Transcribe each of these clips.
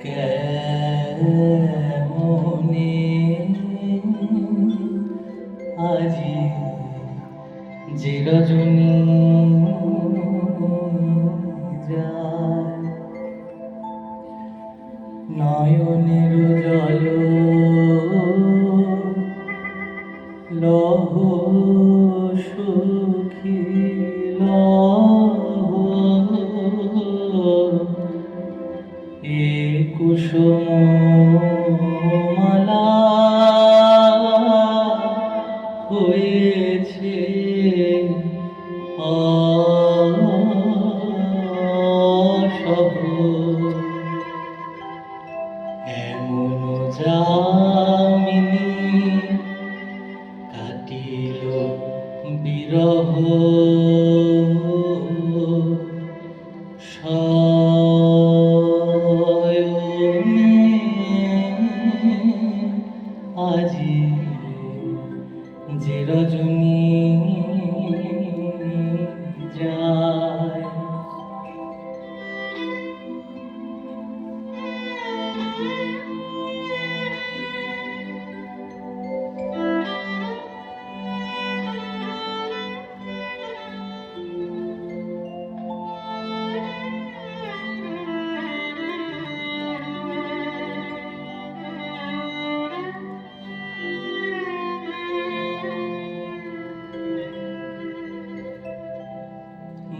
কেমনে আজি যে নয়নের জল কুসুম মালা হয়েছে। অসহ এমন যামিনী কাটিল বিরহ। যে রজনী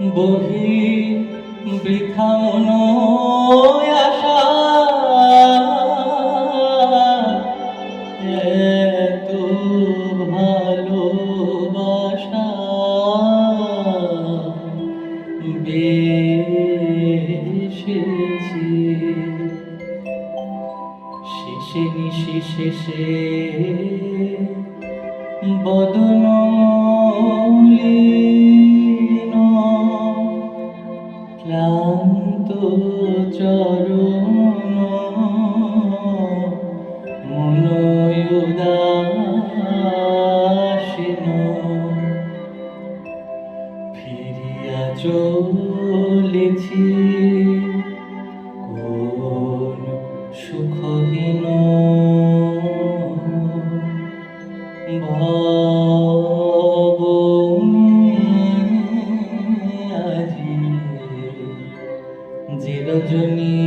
বহি বৃথা মন আশা এত ভালোবাসা বেশেছি শেষে নিশি শেষে বদন ক্লান্ত চরণ রজনী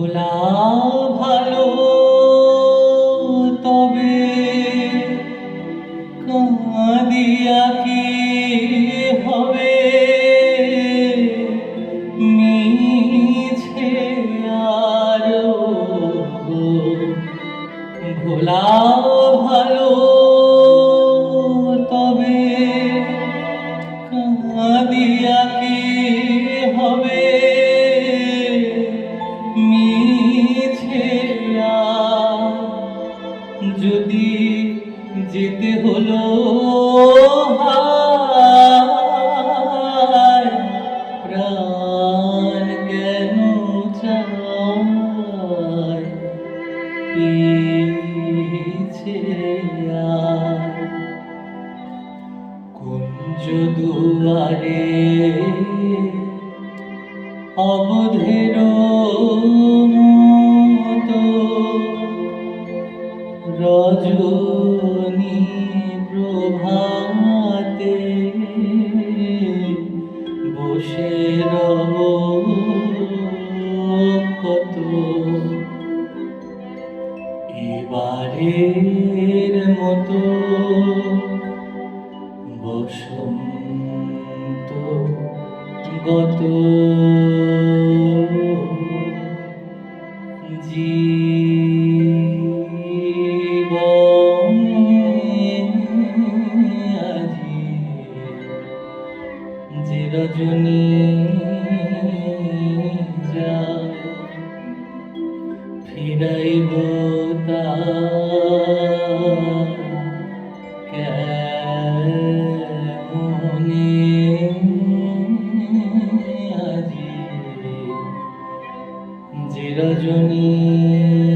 ভোলা কুঞ্জ দুয়ারে অবধের মতো রজনী প্রভাতে বসে রব কত। এবারে গত যে রজনী আজি যে রজনী